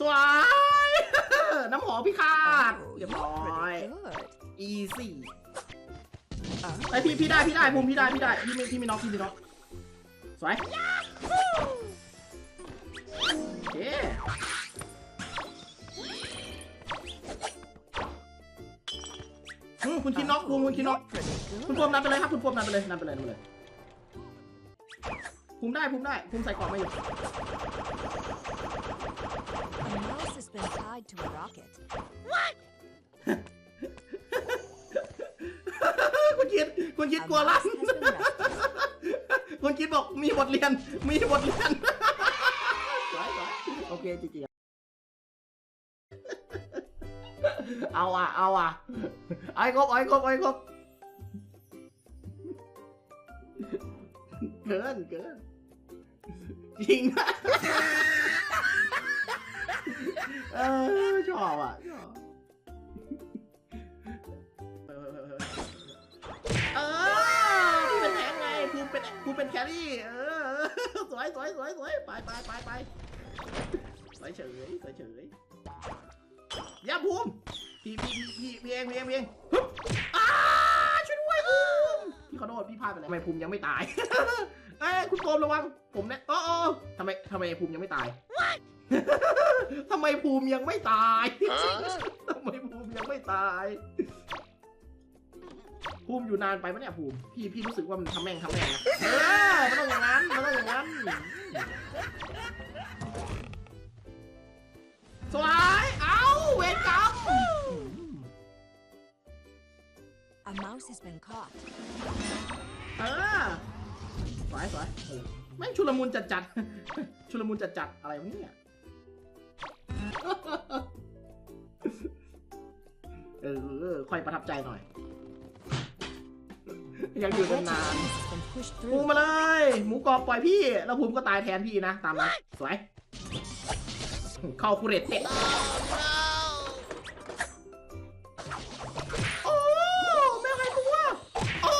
สวย น้ำหอมพิฆาต Oh, เรียบ you're ร้อย pretty good. easy Uh, ไอยพี่พี่ได้พี่ได้ภูมิพี่ได้พี่ได้พี่ไม่พี่ไม่น็อกพี่ไม่น็อกสวยโอเคอืมคุณคิดน็อกภูมิคุณคิดน็อก you're pretty คุณ good. ภูมินับไปเลยครับคุณภูมินับไปเลยนับไปเลยนับไปเลยภูมิได้ภูมิได้ภูมิใส่กรอบมาอยู่ A mouse has been tied to a rocket. คุณคิดคุณคิด A กลัวลั่น mouse has been rescued. คุณคิดบอกมีบทเรียน มีบทเรียนสวยสวยโอเคจริงๆเอาอะ เอาอะ ไอ้ครบไอ้ครบไอ้ครบเกินเกินจริงนะ เออชอบอะชอบเออพี่เป็นแทงไงภูมิเป็นภูมิเป็นแครี่เออสวยสวยสวยสวยไปไปไปไปสวยเฉยสวยเฉยอย่าภูมิพี่พี่พี่พี่เองพี่เองพี่เองอ้าช่วยด้วยภูมิพี่ขอโทษพี่พลาดไปแล้วทำไมภูมิยังไม่ตายเอ้คุณโฟมระวังผมเนี่ยอ้โอ้ทำไมทำไมภูมิยังไม่ตาย ทำไมภูมิยังไม่ตายทำไมภูมิยังไม่ตาย ภูมิอยู่นานไปปะเนี่ยภูมิ พี่พี่รู้สึกว่ามันทำแม่งทำแม่งนะเออมันต้องอย่างนั้นมันต้องอย่างนั้นสวยเอาเวรกรรม A mouse has been caught. เออสวยสวยโอ้แม่งชุลมุนจัดจัดๆชุลมุนจัดจัดๆอะไรวะเนี่ย ออค่อยประทับใจหน่อย อยากอยู่ A wedge นาน of cheese has been pushed ๆภูมิ through. มาเลย หมูกรอบปล่อยพี่ แล้วภูมิก็ตายแทนพี่นะ ตามนั้นสวย เข้าคูเรตเตะโอ้แม่ใครกลัวโอ้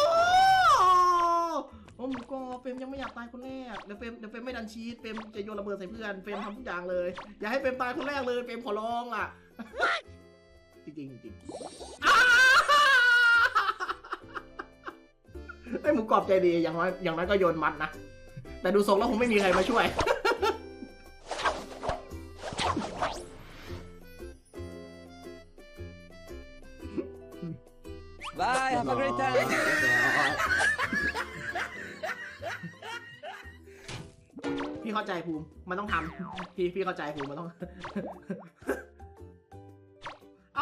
โอ้หมูกรอบเฟรมยังไม่อยากตายคนแรก เดี๋ยวเฟรมเดี๋ยวเฟรมไม่ดันชีสเฟรมจะโยนระเบิดใส่เพื่อน เฟรมทำทุกอย่างเลย อย่าให้เฟรมตายคนแรกเลย เฟรมขอร้องล่ะ จริงๆจริงๆอ้าไอ้ยหมูกรอบใจดีอย่างน้อยอย่างน้อยก็โยนมัดนะ แต่ดูทรงแล้วคงไม่มีใครมาช่วย Bye, have a great time. พี่เข้าใจภูมิ มันต้องทำพี่พี่เข้าใจภูมิ มันต้อง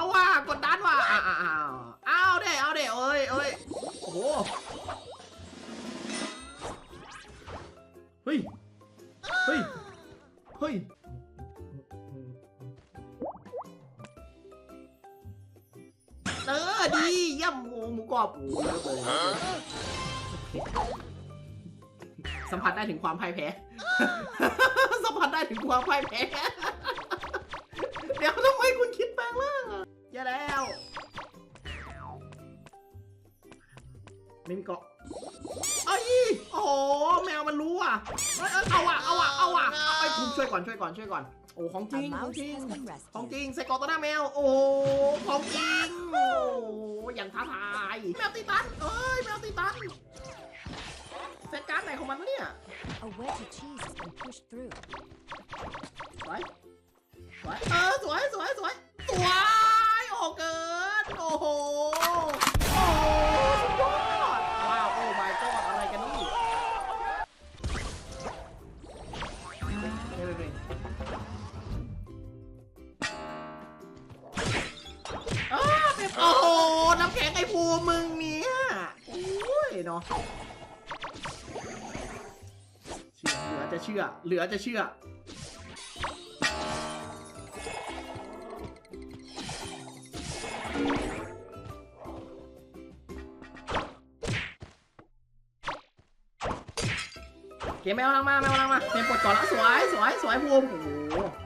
เอาว่ะกดดันว่ะอ้าวอ้าวเอาเด้เอาเด้เอ้ยเอ้ยโอ้โหเฮ้ยเฮ้ยเฮ้ยเออดีเยี่ยมหมูกรอบโอ้เลิศเลยเลิศเลยสัมผัสได้ถึงความพ่ายแพ้ สัมผัสได้ถึงความพ่ายแพ้ ไม่มีเกาะเอ้ยโอ้โหแมวมันรู้อะเอ้ยเอ้ยเอาอะเอาอะเอาอะเอาไอ้คุณช่วยก่อนช่วยก่อนช่วยก่อน โอ้ของจ A ริงของ mouse จริง has been ของ rescued. จริงใส่กรอกตัวหน้าแมว โอ้โหของจริงโอ้โหอย่างท้าทายแมวตีตันเอ้ยแมวตีตันเซตการ์ดไหนของมันวะเนี่ย A wedge of cheese has been pushed through. สวยสวยเออสวยสวยสวยสวยโอ้เกินโอ้โห เนาะเชื่อเหลือจะเชื่อ เหลือจะเชื่อ เกมแมวลังมาแมวลังมา เกมปลดก่อนแล้วสวย สวย สวยภูมิโอ้โห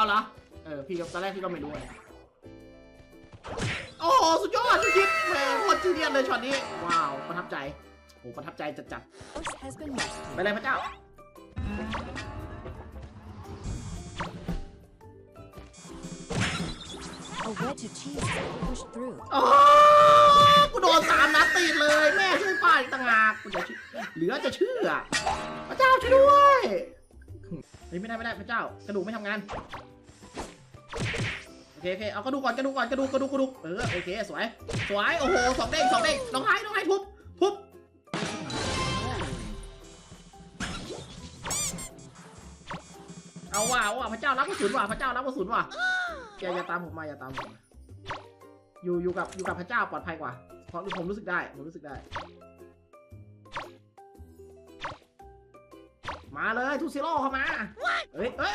เอาเหรอ เออ พี่ก็ตอนแรกพี่ก็ไม่รู้ไงโอ้โหสุดยอดพี่คิดแหมโคตรจีเนียสเลยช็อตนี้ ว้าว ประทับใจ โอ้ประทับใจจัดจัด Mouse has been ๆไป rescued. เลยพระเจ้า A wedge of cheese has been pushed through. โอ้กูโดนสามนัดติดเลย แม่ช่วยป้าอีกต่างหากกูจะเชื่อเหลือจะเชื่อ พระเจ้าช่วยด้วย เฮ้ยไม่ได้ไม่ได้พระเจ้ากระดูกไม่ทำงานโอ เคโอเคเอากระดูกก่อนกระดูกก่อนกระดูกกระดูกกระดูกเออโอเคสวยสวยโอ้โหสองเด้งสองเด้งน้องไห้น้องไห้ทุบทุบเอาว่ะเอาว่ะพระเจ้ารับกระสุนว่ะพระเจ้ารับกระสุนว่ะอย่าอย่าตามผมมาอย่าตามผมมาอยู่อยู่กับอยู่กับพระเจ้าปลอดภัยกว่าเพราะผมรู้สึกได้ผมรู้สึกได้ มาเลยทูซิโร่เข้ามาเฮ้ยเฮ้ย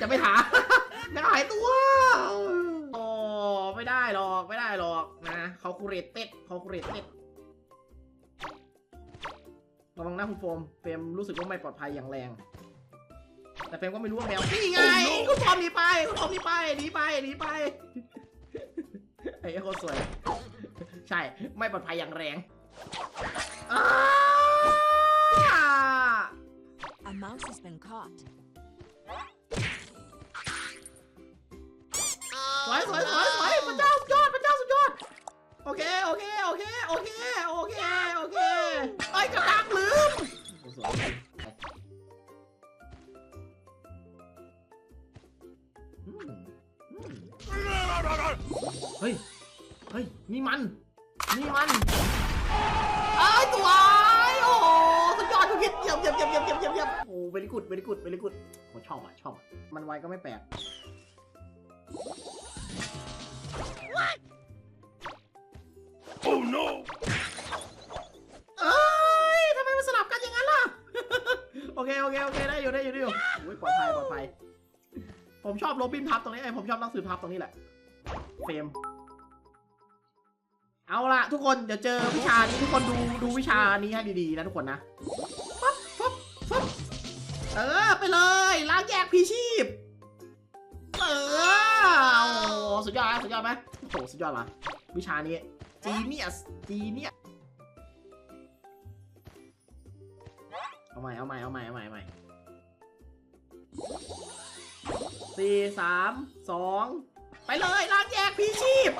ทีหลังจะไม่ถามไม่หายตัวโอ้ไม่ได้หรอกไม่ได้หรอกนะเขาคูเรตเต็ดเขาคูเรตเต็ดระวังนะคุณโฟมเฟรมรู้สึกว่าไม่ปลอดภัยอย่างแรง แต่เฟรมก็ไม่รู้ว่าแมวนี่ไงคุณโฟมหนีไปคุณโฟมหนีไปหนีไปหนีไปไอ้โคตรสวย ใช่ไม่ปลอดภัยอย่างแรงอ้า A mouse has been caught. สวยสวยสวยสวยพระเจ้าสุดยอดพระเจ้าสุดยอด โอเค โอเค โอเค โอเค โอเค โอเคไอ้ยกระดังลืมโอ้สวยอืมอืมเฮ้ย เฮ้ย นี่มัน นี่มันไอ้ยตัวไอ้โอ้โหสุดยอดทุกทิศเยี่ยมเยี่ยมเยี่ยมเยี่ยมเยี่ยมเยี่ยมเยี่ยมโอ้เวลิกุดเวลิกุดเวลิกุดโอ้ชอบอะชอบอะมันไวก็ไม่แปลก เอ้ยทำไมมันสลับกันอย่างนั้นล่ะ โอเคโอเคโอเคได้อยู่ได้อยู่ได้อยู่อุ้ยปลอดภัยปลอดภัย ผมชอบโรบินพับตรงนี้ไอ้ยผมชอบนักสืบพับตรงนี้แหละ เฟรม เอาล่ะทุกคนเดี๋ยวเจอวิชานี้ทุกคนดูดูวิชานี้ให้ดีๆนะทุกคนนะปั๊บปั๊บปั๊บเออไปเลยล้างแยกพีชีพ เออ โอ้โหสุดยอดนะสุดยอดไหมโอ้โหสุดยอดว่ะวิชานี้จีเนียสจีเนียสเอาใหม่เอาใหม่เอาใหม่เอาใหม่เอาใหม่สี่สามสองไปเลยล้างแยกพีชีพ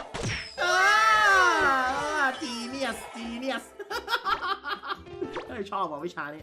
จีเนียสจีเนียสเฮ้ยชอบว่ะวิชานี้